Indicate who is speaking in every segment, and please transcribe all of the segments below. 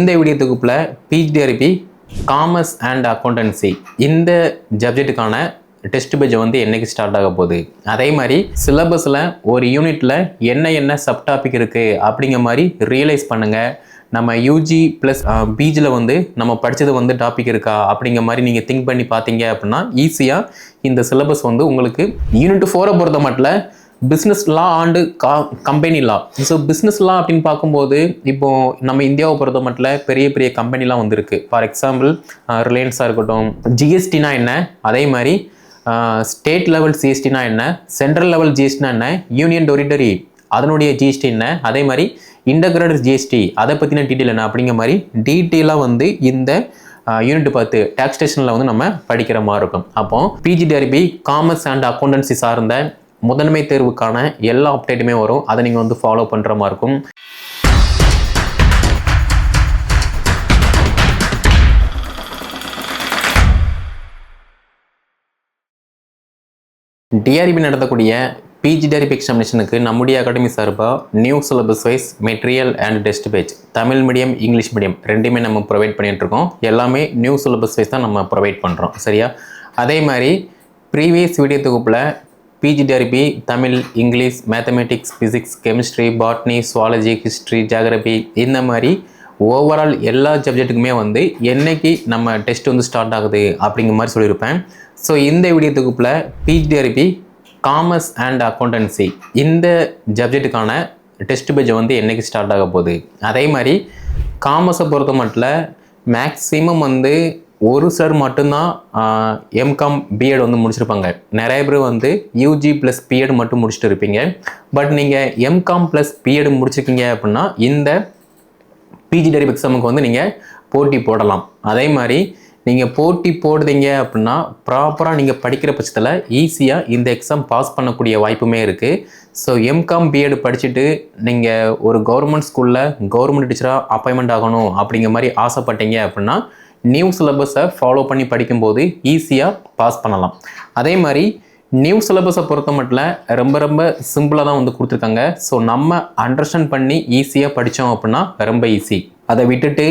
Speaker 1: இந்த வீடியோ தொகுப்பில் PGTRB commerce and accountancy இந்த சப்ஜெக்ட்டுக்கான டெஸ்ட் பேஜ் வந்து என்னைக்கு ஸ்டார்ட் ஆக போகுது? அதே மாதிரி சிலபஸில் ஒரு யூனிட்டில் என்ன என்ன சப் டாபிக் இருக்குது அப்படிங்கிற மாதிரி ரியலைஸ் பண்ணுங்கள் நம்ம யூஜி ப்ளஸ் பிஜியில் வந்து நம்ம படித்தது வந்து டாபிக் இருக்கா அப்படிங்கிற மாதிரி நீங்கள் திங்க் பண்ணி பார்த்தீங்க அப்படின்னா ஈஸியாக இந்த சிலபஸ் வந்து உங்களுக்கு யூனிட் ஃபோரை பொறுத்த மட்டும் பிஸ்னஸ் லா ஆண்டு கா company law so business law அப்படின்னு பார்க்கும்போது இப்போ நம்ம இந்தியாவை பொறுத்த மட்டும் பெரிய பெரிய கம்பெனிலாம் வந்திருக்கு. ஃபார் எக்ஸாம்பிள் ரிலையன்ஸாக இருக்கட்டும் ஜிஎஸ்டினா என்ன? அதே மாதிரி ஸ்டேட் லெவல் ஜிஎஸ்டினா என்ன? சென்ட்ரல் லெவல் ஜிஎஸ்டினா என்ன? யூனியன் டொரிட்டரி அதனுடைய ஜிஎஸ்டி என்ன? அதே மாதிரி இன்டகிரேட்டட் ஜிஎஸ்டி அதை பற்றின டீட்டெயில் என்ன? அப்படிங்கிற மாதிரி டீட்டெயிலாக வந்து இந்த யூனிட் பார்த்து டேக்ஸ் ஸ்டேஷனில் வந்து நம்ம படிக்கிற மாதிரி இருக்கும். அப்போ பிஜிடிஆர்பி காமர்ஸ் அண்ட் அக்கௌண்டன்சி சார்ந்த முதன்மை தேர்வுக்கான எல்லா அப்டேட்டுமே வரும். அதை நீங்கள் வந்து ஃபாலோ பண்ணுற மாதிரி இருக்கும். டிஆர்பி நடத்தக்கூடிய பிஜிடிஆர்பி எக்ஸாமினேஷனுக்கு நம்முடைய அகாடமி சார்பாக new syllabus wise material and test page Tamil medium English medium ரெண்டுமே நம்ம ப்ரொவைட் பண்ணிகிட்ருக்கோம் எல்லாமே நியூ சிலபஸ் வைஸ் தான் நம்ம ப்ரொவைட் பண்ணுறோம் சரியா? அதே மாதிரி ப்ரீவியஸ் வீடியோ தொகுப்பில் PGTRB Tamil English mathematics physics chemistry botany zoology history geography இந்த மாதிரி ஓவரால் எல்லா சப்ஜெக்ட்டுக்குமே வந்து என்னைக்கு நம்ம டெஸ்ட் வந்து ஸ்டார்ட் ஆகுது அப்படிங்கிற மாதிரி சொல்லியிருப்பேன். ஸோ இந்த வீடியோ தொகுப்பில் பிஜிடிஆர்பி காமர்ஸ் அண்ட் அக்கௌண்டன்சி இந்த சப்ஜெக்ட்டுக்கான டெஸ்ட் பேஜ் வந்து என்றைக்கு ஸ்டார்ட் ஆக போகுது? அதே மாதிரி காமர்ஸை பொறுத்த மட்டும் மேக்ஸிமம் வந்து ஒரு சார் மட்டும்தான் எம்காம் பிஎட் வந்து முடிச்சிருப்பாங்க. நிறைய பேர் வந்து யூஜி ப்ளஸ் பிஎட் மட்டும் முடிச்சுட்டு இருப்பீங்க. பட் நீங்கள் எம்காம் ப்ளஸ் பிஎட் முடிச்சிருக்கீங்க அப்படின்னா இந்த பிஜி டெரிப் எக்ஸாமுக்கு வந்து நீங்கள் போட்டி போடலாம். அதே மாதிரி நீங்கள் போட்டி போடுறீங்க அப்படின்னா ப்ராப்பராக நீங்கள் படிக்கிற பட்சத்தில் ஈஸியாக இந்த எக்ஸாம் பாஸ் பண்ணக்கூடிய வாய்ப்புமே இருக்குது ஸோ எம்காம் பிஎட் படிச்சுட்டு நீங்கள் ஒரு கவர்மெண்ட் ஸ்கூலில் கவர்மெண்ட் டீச்சராக அப்பாயின்மெண்ட் ஆகணும் அப்படிங்கிற மாதிரி ஆசைப்பட்டீங்க அப்படின்னா நியூ சிலபஸை ஃபாலோ பண்ணி படிக்கும்போது ஈஸியாக பாஸ் பண்ணலாம். அதே மாதிரி நியூ சிலபஸை பொறுத்த மட்டும் ரொம்ப ரொம்ப சிம்பிளாக தான் வந்து கொடுத்துருக்காங்க. ஸோ நம்ம அண்டர்ஸ்டாண்ட் பண்ணி ஈஸியாக படித்தோம் அப்படின்னா ரொம்ப ஈஸி அதை விட்டுட்டு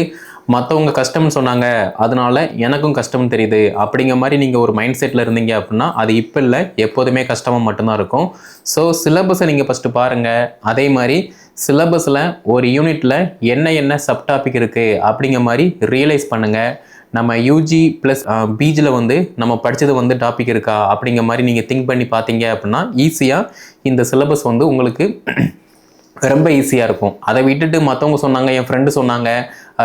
Speaker 1: மற்றவங்க கஷ்டம்னு சொன்னாங்க அதனால எனக்கும் கஷ்டம்னு தெரியுது அப்படிங்கிற மாதிரி நீங்கள் ஒரு மைண்ட் செட்டில் இருந்தீங்க அப்படின்னா அது இப்போ இல்லை எப்போதுமே கஷ்டமாக மட்டும்தான் இருக்கும். ஸோ சிலபஸை நீங்கள் ஃபஸ்ட்டு பாருங்கள் அதே மாதிரி சிலபஸில் ஒரு யூனிட்டில் என்ன என்ன சப் டாபிக் இருக்குது அப்படிங்கிற மாதிரி ரியலைஸ் பண்ணுங்கள் நம்ம யூஜி ப்ளஸ் பிஜியில் வந்து நம்ம படித்தது வந்து டாபிக் இருக்கா அப்படிங்கிற மாதிரி நீங்கள் திங்க் பண்ணி பார்த்தீங்க அப்படின்னா ஈஸியாக இந்த சிலபஸ் வந்து உங்களுக்கு ரொம்ப ஈஸியாக இருக்கும். அதை விட்டுட்டு மற்றவங்க சொன்னாங்க என் ஃப்ரெண்டு சொன்னாங்க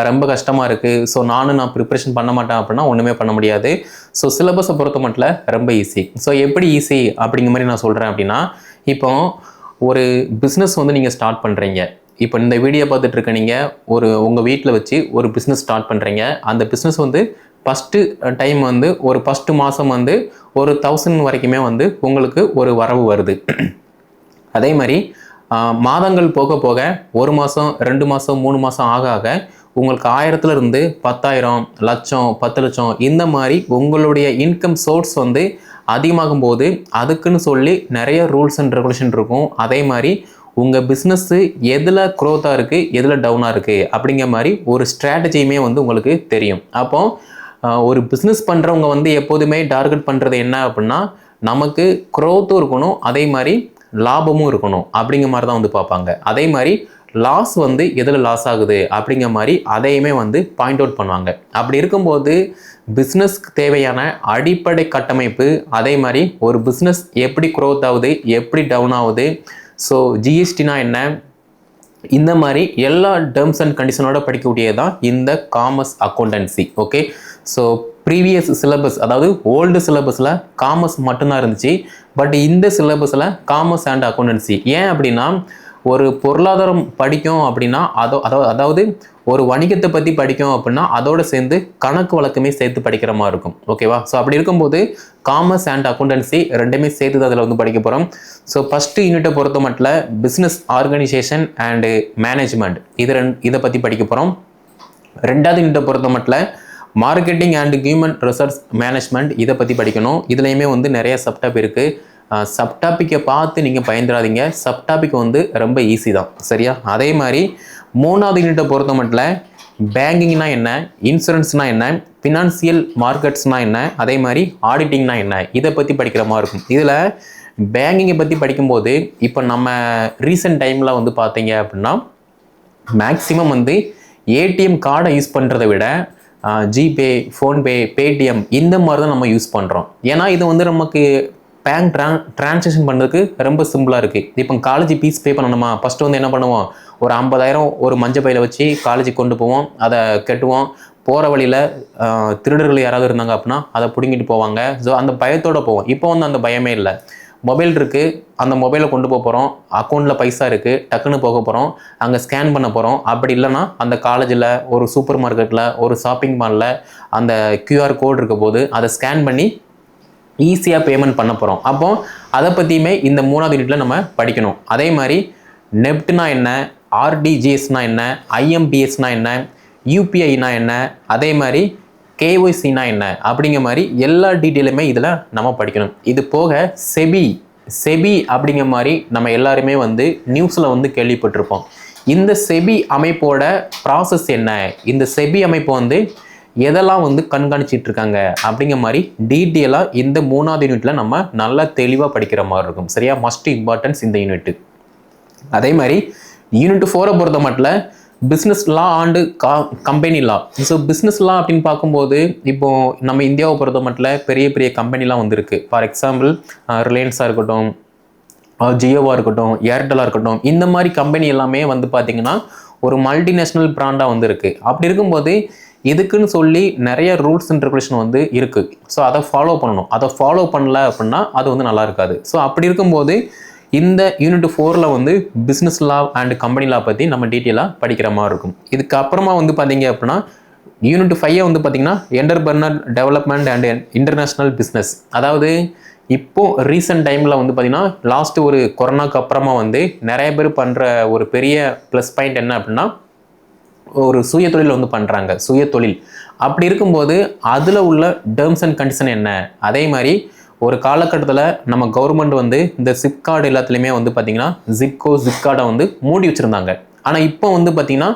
Speaker 1: ரொம்ப கஷ்டமாக இருக்குது ஸோ நானும் நான் ப்ரிப்ரேஷன் பண்ண மாட்டேன் அப்படின்னா ஒன்றுமே பண்ண முடியாது. ஸோ சிலபஸை பொறுத்த மட்டும் ரொம்ப ஈஸி ஸோ எப்படி ஈஸி அப்படிங்கிற மாதிரி நான் சொல்கிறேன் அப்படின்னா இப்போ ஒரு பிஸ்னஸ் வந்து நீங்கள் ஸ்டார்ட் பண்ணுறீங்க இப்போ இந்த வீடியோ பார்த்துட்டு இருக்க நீங்கள் ஒரு உங்கள் வீட்டில் வச்சு ஒரு பிஸ்னஸ் ஸ்டார்ட் பண்ணுறீங்க அந்த பிஸ்னஸ் வந்து ஃபஸ்ட்டு டைம் வந்து ஒரு ஃபஸ்ட்டு மாதம் வந்து ஒரு தௌசண்ட் வரைக்குமே வந்து உங்களுக்கு ஒரு வரவு வருது. அதே மாதிரி மாதங்கள் போக போக ஒரு மாதம் ரெண்டு மாதம் மூணு மாதம் ஆக ஆக உங்களுக்கு ஆயிரத்துலேருந்து பத்தாயிரம் லட்சம் பத்து லட்சம் இந்த மாதிரி உங்களுடைய இன்கம் சோர்ஸ் வந்து அதிகமாகும் போது அதுக்குன்னு சொல்லி நிறைய ரூல்ஸ் அண்ட் ரெகுலேஷன் இருக்கும். அதே மாதிரி உங்கள் பிஸ்னஸ்ஸு எதில் க்ரோத்தாக இருக்குது எதில் டவுனாக இருக்குது அப்படிங்கிற மாதிரி ஒரு ஸ்ட்ராட்டஜியுமே வந்து உங்களுக்கு தெரியும். அப்போ ஒரு பிஸ்னஸ் பண்ணுறவங்க வந்து எப்போதுமே டார்கெட் பண்ணுறது என்ன அப்படின்னா நமக்கு க்ரோத்தும் இருக்கணும் அதே மாதிரி லாபமும் இருக்கணும் அப்படிங்கிற மாதிரி தான் வந்து பார்ப்பாங்க. அதே மாதிரி லாஸ் வந்து எதில் லாஸ் ஆகுது அப்படிங்கிற மாதிரி அதையுமே வந்து பாயிண்ட் அவுட் பண்ணுவாங்க. அப்படி இருக்கும்போது பிஸ்னஸ்க்கு தேவையான அடிப்படை கட்டமைப்பு அதே மாதிரி ஒரு பிஸ்னஸ் எப்படி க்ரோத் ஆகுது எப்படி டவுன் ஆகுது ஸோ ஜிஎஸ்டினா என்ன இந்த மாதிரி எல்லா டேர்ம்ஸ் அண்ட் கண்டிஷனோட படிக்கக்கூடியது தான் இந்த commerce accountancy okay so previous syllabus அதாவது ஓல்டு சிலபஸில் காமர்ஸ் மட்டும்தான் இருந்துச்சு பட் இந்த சிலபஸில் காமர்ஸ் அண்ட் அக்கௌண்டன்சி ஏன் அப்படின்னா ஒரு பொருளாதாரம் படிக்கும் அப்படின்னா அதோ அதோ- அதாவது ஒரு வணிகத்தை பற்றி படிக்கும் அப்படின்னா அதோடு சேர்ந்து கணக்கு வழக்குமே சேர்த்து படிக்கிற மாதிரி இருக்கும். ஓகேவா ஸோ அப்படி இருக்கும்போது காமர்ஸ் அண்ட் அக்கௌண்டன்சி ரெண்டுமே சேர்த்து தான் அதில் வந்து படிக்க போகிறோம் ஸோ ஃபஸ்ட்டு யூனிட்டை பொறுத்த மட்டும் பிஸ்னஸ் ஆர்கனைசேஷன் அண்டு மேனேஜ்மெண்ட் இது ரெண் இதை பற்றி படிக்க போகிறோம் ரெண்டாவது யூனிட்டை பொறுத்த மட்டும் marketing and human research management இதை பற்றி படிக்கணும். இதுலேயுமே வந்து நிறைய சப்டாப் இருக்குது சப்டாப்பிக்கை பார்த்து நீங்கள் பயந்துடாதீங்க. சப்டாபிக் வந்து ரொம்ப ஈஸி தான். சரியா? அதே மாதிரி மூணாவது யூனிட்டை பொறுத்த மட்டும் பேங்கிங்னா என்ன இன்சூரன்ஸ்னா என்ன ஃபினான்சியல் மார்க்கெட்ஸ்னா என்ன அதே மாதிரி ஆடிட்டிங்னா என்ன இதை பற்றி படிக்கிற மாதிரி இருக்கும். இதில் பேங்கிங்கை பற்றி படிக்கும்போது இப்போ நம்ம ரீசெண்ட் டைமில் வந்து பார்த்தீங்க அப்படின்னா மேக்ஸிமம் வந்து ஏடிஎம் கார்டை யூஸ் பண்ணுறதை விட ஜிபே ஃபோன்பே பேடிஎம் இந்த மாதிரி தான் நம்ம யூஸ் பண்ணுறோம் ஏன்னா இது வந்து நமக்கு பேங்க் ட்ரான் ட்ரான்சாக்ஷன் பண்ணுறதுக்கு ரொம்ப சிம்பிளாக இருக்குது இப்போ காலேஜ் ஃபீஸ் பே பண்ணணுமா? ஃபஸ்ட்டு வந்து என்ன பண்ணுவோம்? ஒரு ஐம்பதாயிரம் ஒரு மஞ்சள் பையில் வச்சு காலேஜுக்கு கொண்டு போவோம். அதை கட்டுவோம். போகிற வழியில் திருடர்கள் யாராவது இருந்தாங்க அப்படின்னா அதை பிடுங்கிட்டு போவாங்க. ஸோ அந்த பயத்தோடு போவோம். இப்போ வந்து அந்த பயமே இல்லை. மொபைல் இருக்குது அந்த மொபைலை கொண்டு போக போகிறோம் அக்கௌண்ட்டில் பைசா இருக்குது டக்குன்னு போக போகிறோம் அங்கே ஸ்கேன் பண்ண போகிறோம் அப்படி இல்லைன்னா அந்த காலேஜில் ஒரு சூப்பர் மார்க்கெட்டில் ஒரு ஷாப்பிங் மாலில் அந்த கியூஆர் கோட் இருக்க போது அதை ஸ்கேன் பண்ணி ஈஸியாக பேமெண்ட் பண்ண போகிறோம் அப்போ அதை பற்றியுமே இந்த மூணாவது யூனிட்டில் நம்ம படிக்கணும். அதே மாதிரி நெப்ட்னா என்ன ஆர்டிஜிஎஸ்னா என்ன ஐஎம்பிஎஸ்னா என்ன யூபிஐனா என்ன அதே மாதிரி கேஒய்சினா என்ன அப்படிங்கிற மாதிரி எல்லா டீட்டெயிலுமே இதில் நம்ம படிக்கணும். இது போக செபி செபி அப்படிங்கிற மாதிரி நம்ம எல்லாருமே வந்து நியூஸில் வந்து கேள்விப்பட்டிருப்போம். இந்த செபி அமைப்போட ப்ராசஸ் என்ன? இந்த செபி அமைப்பு வந்து எதெல்லாம் வந்து கண்காணிச்சிட்டு இருக்காங்க அப்படிங்கிற மாதிரி டீட்டெயிலாக இந்த மூணாவது யூனிட்டில் நம்ம நல்லா தெளிவாக படிக்கிற மாதிரி இருக்கும். சரியா? மஸ்ட் இம்பார்ட்டன்ஸ் இந்த யூனிட்டு அதே மாதிரி யூனிட் ஃபோரை பொறுத்த மட்டும் பிஸ்னஸ் லா ஆண்டு கா company law so business law அப்படின்னு பார்க்கும்போது இப்போ நம்ம இந்தியாவை பொறுத்த மட்டும் பெரிய பெரிய கம்பெனிலாம் வந்திருக்கு. ஃபார் எக்ஸாம்பிள் ரிலையன்ஸாக இருக்கட்டும் ஜியோவாக இருக்கட்டும் ஏர்டெல்லாக இருக்கட்டும் இந்த மாதிரி கம்பெனி எல்லாமே வந்து பார்த்திங்கன்னா ஒரு மல்டிநேஷ்னல் பிராண்டாக வந்திருக்கு. அப்படி இருக்கும்போது இதுக்குன்னு சொல்லி நிறைய ரூல்ஸ் அண்ட் ரெகுலேஷன் வந்து இருக்குது ஸோ அதை ஃபாலோ பண்ணணும். அதை ஃபாலோ பண்ணல அப்படின்னா அது வந்து நல்லா இருக்காது. ஸோ அப்படி இருக்கும்போது இந்த யூனிட் ஃபோரில் வந்து business law and company law பற்றி நம்ம டீட்டெயிலாக படிக்கிற மாதிரி இருக்கும். இதுக்கப்புறமா வந்து பார்த்தீங்க அப்படின்னா யூனிட் ஃபைவ் வந்து பார்த்தீங்கன்னா entrepreneur development and international business அதாவது இப்போ ரீசெண்ட் டைமில் வந்து பார்த்திங்கன்னா லாஸ்ட்டு ஒரு கொரோனாக்கு அப்புறமா வந்து நிறைய பேர் பண்ணுற ஒரு பெரிய ப்ளஸ் பாயிண்ட் என்ன அப்படின்னா ஒரு சுய தொழில் வந்து பண்ணுறாங்க சுய தொழில். அப்படி இருக்கும்போது அதில் உள்ள டேர்ம்ஸ் அண்ட் கண்டிஷன் என்ன? அதே மாதிரி ஒரு காலகட்டத்தில் நம்ம கவர்மெண்ட் வந்து இந்த சிப்கார்டு எல்லாத்துலேயுமே வந்து பார்த்திங்கன்னா ஜிப்கோ ஜிப்கார்டை வந்து மூடி வச்சுருந்தாங்க. ஆனால் இப்போ வந்து பார்த்திங்கன்னா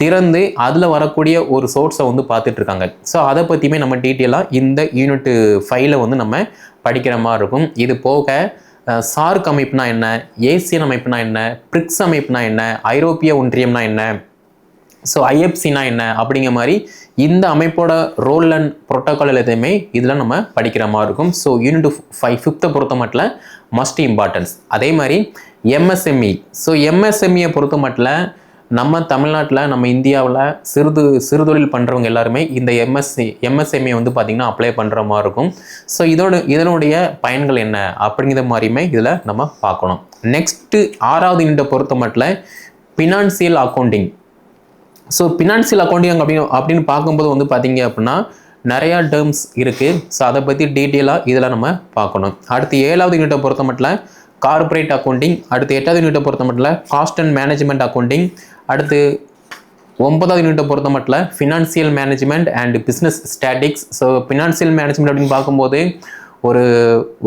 Speaker 1: திறந்து அதில் வரக்கூடிய ஒரு சோர்ஸை வந்து பார்த்துட்ருக்காங்க ஸோ அதை பற்றியுமே நம்ம டீட்டெயிலாக இந்த யூனிட் ஃபைவ்ல வந்து நம்ம படிக்கிற மாதிரி இருக்கும். இது போக சார்க் அமைப்புனா என்ன? ஏசியன் அமைப்புனா என்ன? பிரிக்ஸ் அமைப்புனா என்ன? ஐரோப்பிய ஒன்றியம்னா என்ன? ஸோ ஐஎஃப்சினா என்ன? அப்படிங்கிற மாதிரி இந்த அமைப்போட ரோல் அண்ட் ப்ரோட்டோக்கால் எல்லாத்தையுமே இதில் நம்ம படிக்கிற மாதிரி இருக்கும். ஸோ யூனிட் ஃபைவ் ஃபிஃப்த்தை பொறுத்த மட்டும் மஸ்ட் இம்பார்ட்டன்ஸ் அதே மாதிரி எம்எஸ்எம்இ ஸோ எம்எஸ்எம்இயை பொறுத்த மட்டும் நம்ம தமிழ்நாட்டில் நம்ம இந்தியாவில் சிறுது சிறுதொழில் பண்ணுறவங்க எல்லாருமே இந்த எம்எஸ்சி எம்எஸ்எம்ஏ வந்து பார்த்திங்கன்னா அப்ளை பண்ணுற மாதிரி இருக்கும். ஸோ இதோட இதனுடைய பயன்கள் என்ன? அப்படிங்கிற மாதிரியுமே இதில் நம்ம பார்க்கணும். நெக்ஸ்ட்டு ஆறாவது யூனிட்டை பொறுத்த மட்டும் financial accounting so financial accounting அப்படி அப்படின்னு பார்க்கும்போது வந்து பார்த்தீங்க அப்படின்னா நிறையா டேர்ம்ஸ் இருக்குது ஸோ அதை பற்றி டீட்டெயிலாக இதெல்லாம் நம்ம பார்க்கணும். அடுத்து ஏழாவது யூனிட்டை பொறுத்த மட்டும் கார்ப்பரேட் அக்கௌண்டிங் அடுத்து எட்டாவது யூனிட்டை பொறுத்த மட்டும் காஸ்ட் அண்ட் மேனேஜ்மெண்ட் அக்கௌண்டிங் அடுத்து ஒன்பதாவது யூனிட்டை பொறுத்த மட்டும் financial management and business statistics so financial management அப்படின்னு பார்க்கும்போது ஒரு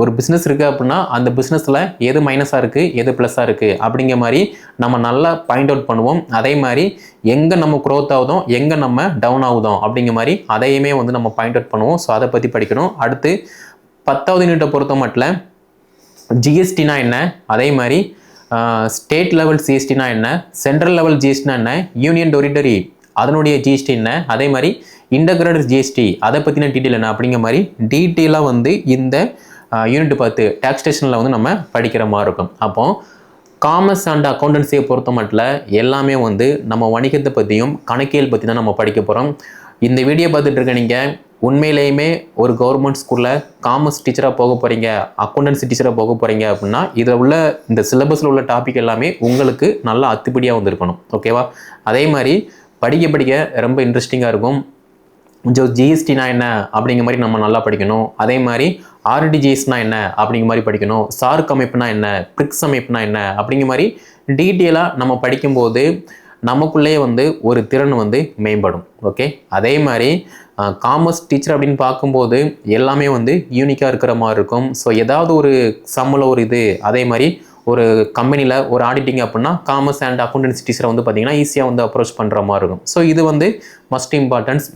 Speaker 1: ஒரு பிஸ்னஸ் இருக்குது அப்படின்னா அந்த பிஸ்னஸில் எது மைனஸாக இருக்குது எது ப்ளஸ்ஸாக இருக்குது அப்படிங்கிற மாதிரி நம்ம நல்லா பாயிண்ட் அவுட் பண்ணுவோம். அதே மாதிரி எங்கே நம்ம க்ரோத் ஆகுதோ எங்கே நம்ம டவுன் ஆகுதோ அப்படிங்கிற மாதிரி அதையுமே வந்து நம்ம பாயிண்ட் அவுட் பண்ணுவோம். ஸோ அதை பற்றி படிக்கணும். அடுத்து பத்தாவது யூனிட்டை பொறுத்த மட்டும் ஜிஎஸ்டினா என்ன? அதே மாதிரி ஸ்டேட் லெவல் ஜிஎஸ்டினா என்ன? சென்ட்ரல் லெவல் ஜிஎஸ்டினா என்ன? யூனியன் டொரிட்டரி அதனுடைய ஜிஎஸ்டி என்ன? அதே மாதிரி இன்டகிரேட்டட் ஜிஎஸ்டி அதை பற்றின டீட்டெயில் என்ன அப்படிங்கிற மாதிரி டீட்டெயிலாக வந்து இந்த யூனிட் பார்த்து டேக்ஸ் ஸ்டேஷனில் வந்து நம்ம படிக்கிற மாதிரி இருக்கும். அப்போ காமர்ஸ் அண்ட் அக்கௌண்டன்சியை பொறுத்த மட்டும் எல்லாமே வந்து நம்ம வணிகத்தை பற்றியும் கணக்கியல் பற்றி தான் நம்ம படிக்க போகிறோம் இந்த வீடியோ பார்த்துட்டு இருக்க நீங்கள் உண்மையிலேயுமே ஒரு கவர்மெண்ட் ஸ்கூலில் காமர்ஸ் டீச்சராக போக போகிறீங்க அக்கௌண்டன்சி டீச்சராக போக போகிறீங்க அப்படின்னா இதில் உள்ள இந்த சிலபஸில் உள்ள டாபிக் எல்லாமே உங்களுக்கு நல்லா அத்துப்படியாக வந்திருக்கணும். ஓகேவா அதே மாதிரி படிக்க படிக்க ரொம்ப இன்ட்ரெஸ்டிங்காக இருக்கும். ஜோ ஜிஎஸ்டினா என்ன அப்படிங்கிற மாதிரி நம்ம நல்லா படிக்கணும். அதே மாதிரி ஆர்டிஜிஎஸ்னா என்ன அப்படிங்கிற மாதிரி படிக்கணும். சார்க் அமைப்புனா என்ன? பிரிக்ஸ் அமைப்புனா என்ன? அப்படிங்கிற மாதிரி டீட்டெயிலாக நம்ம படிக்கும்போது நமக்குள்ளேயே வந்து ஒரு திறன் வந்து மேம்படும். ஓகே அதே மாதிரி காமர்ஸ் டீச்சர் அப்படின்னு பார்க்கும்போது எல்லாமே வந்து யூனிக்காக இருக்கிற மாதிரி இருக்கும். ஸோ ஏதாவது ஒரு சம்மில் ஒரு இது அதே மாதிரி ஒரு கம்பெனியில் ஒரு ஆடிட்டிங் அப்படின்னா காமர்ஸ் அண்ட் அக்கௌண்டன்சி டீச்சரை வந்து பார்த்திங்கன்னா ஈஸியாக வந்து அப்ரோச் பண்ணுற மாதிரி இருக்கும். ஸோ இது வந்து மஸ்ட் இம்பார்ட்டன்ஸ்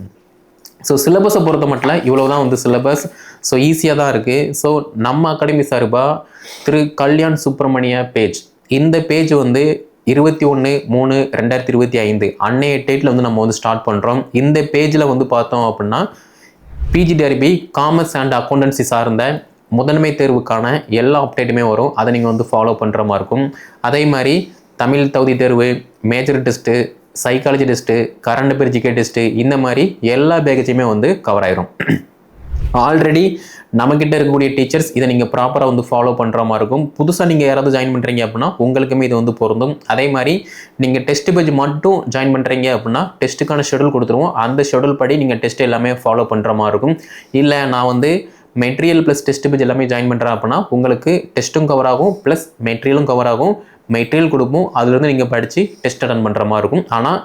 Speaker 1: ஸோ சிலபஸை பொறுத்த மட்டும் இவ்வளோ தான் வந்து சிலபஸ் ஸோ ஈஸியாக தான் இருக்குது ஸோ நம்ம அகாடமி சார்பாக திரு கல்யாண் சுப்பிரமணிய பேஜ் இந்த பேஜ் வந்து இருபத்தி ஒன்று மூணு ரெண்டாயிரத்தி இருபத்தி ஐந்து அன்னைய டேட்டில் வந்து நம்ம வந்து ஸ்டார்ட் பண்ணுறோம் இந்த பேஜில் வந்து பார்த்தோம் அப்படின்னா பிஜிடிஆர்பி காமர்ஸ் அண்ட் அக்கௌண்டன்சி சார்ந்த முதன்மை தேர்வுக்கான எல்லா அப்டேட்டுமே வரும். அதை நீங்கள் வந்து ஃபாலோ பண்ணுற மாதிரி இருக்கும். அதே மாதிரி தமிழ் தகுதி தேர்வு major test psychology test current affairs GK test இந்த மாதிரி எல்லா பேக்கேஜுமே வந்து கவர் ஆயிரும். ஆல்ரெடி நம்மக்கிட்ட இருக்கக்கூடிய டீச்சர்ஸ் இதை நீங்கள் ப்ராப்பராக வந்து ஃபாலோ பண்ணுற மாதிரி இருக்கும். புதுசாக நீங்கள் யாராவது ஜாயின் பண்ணுறீங்க அப்படின்னா உங்களுக்குமே இது வந்து பொருந்தும். அதே மாதிரி நீங்கள் டெஸ்ட் பேஜ் மட்டும் ஜாயின் பண்ணுறீங்க அப்படின்னா டெஸ்ட்டுக்கான ஷெடியூல் கொடுத்துருவோம். அந்த ஷெடியூல் படி நீங்கள் டெஸ்ட் எல்லாமே ஃபாலோ பண்ணுற மாதிரி இருக்கும். இல்லை நான் வந்து மெட்டீரியல் ப்ளஸ் டெஸ்ட் பேஜ் எல்லாமே ஜாயின் பண்ணுறேன் அப்படின்னா உங்களுக்கு டெஸ்ட்டும் கவர் ஆகும் ப்ளஸ் மெட்டீரியலும் கவர் ஆகும். மெட்டீரியல் கொடுப்போம் அதுலேருந்து நீங்கள் படித்து டெஸ்ட் அட்டன் பண்ணுற மாதிரி இருக்கும். ஆனால்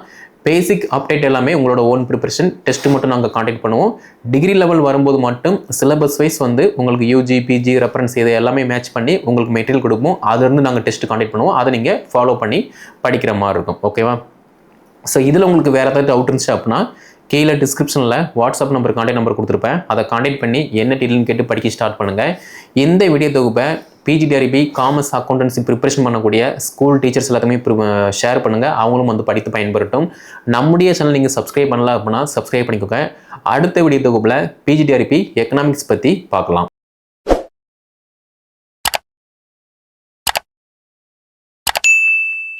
Speaker 1: பேசிக் அப்டேட் எல்லாமே உங்களோட ஓன் ப்ரிப்பரேஷன் டெஸ்ட் மட்டும் நாங்கள் காண்டாக்ட் பண்ணுவோம். டிகிரி லெவல் வரும்போது மட்டும் சிலபஸ் வைஸ் வந்து உங்களுக்கு யூஜி பிஜி ரெஃபரன்ஸ் இதை எல்லாமே மேட்ச் பண்ணி உங்களுக்கு மெட்டீரியல் கொடுப்போம். அதுலேருந்து நாங்கள் டெஸ்ட் காண்டாக்ட் பண்ணுவோம். அதை நீங்கள் ஃபாலோ பண்ணி படிக்கிற மாதிரி இருக்கும். ஓகேவா ஸோ இதில் உங்களுக்கு வேறு ஏதாவது டவுட் இருந்துச்சு அப்படின்னா கீழே டிஸ்கிரிப்ஷனில் வாட்ஸ்அப் நம்பர் காண்டாக்ட் நம்பர் கொடுத்துருப்பேன். அதை காண்டாக்ட் பண்ணி என்ன டீட்டெயில்னு கேட்டு படிக்க ஸ்டார்ட் பண்ணுங்கள் இந்த வீடியோ தொகுப்பை பிஜிடிஆர்பி காமர்ஸ் அக்கௌண்டன்சி ப்ரிப்பரேஷன் பண்ணக்கூடிய ஸ்கூல் டீச்சர்ஸ் எல்லாத்தையுமே ஷேர் பண்ணுங்கள் அவங்களும் வந்து படித்து பயன்பெறட்டும். நம்முடைய சேனல் நீங்கள் சப்ஸ்கிரைப் பண்ணலாம் அப்படின்னா சப்ஸ்கிரைப் பண்ணிக்கோங்க. அடுத்த வீடியோ தொகுப்பில் பிஜிடிஆர்பி எக்கனாமிக்ஸ் பற்றி பார்க்கலாம்.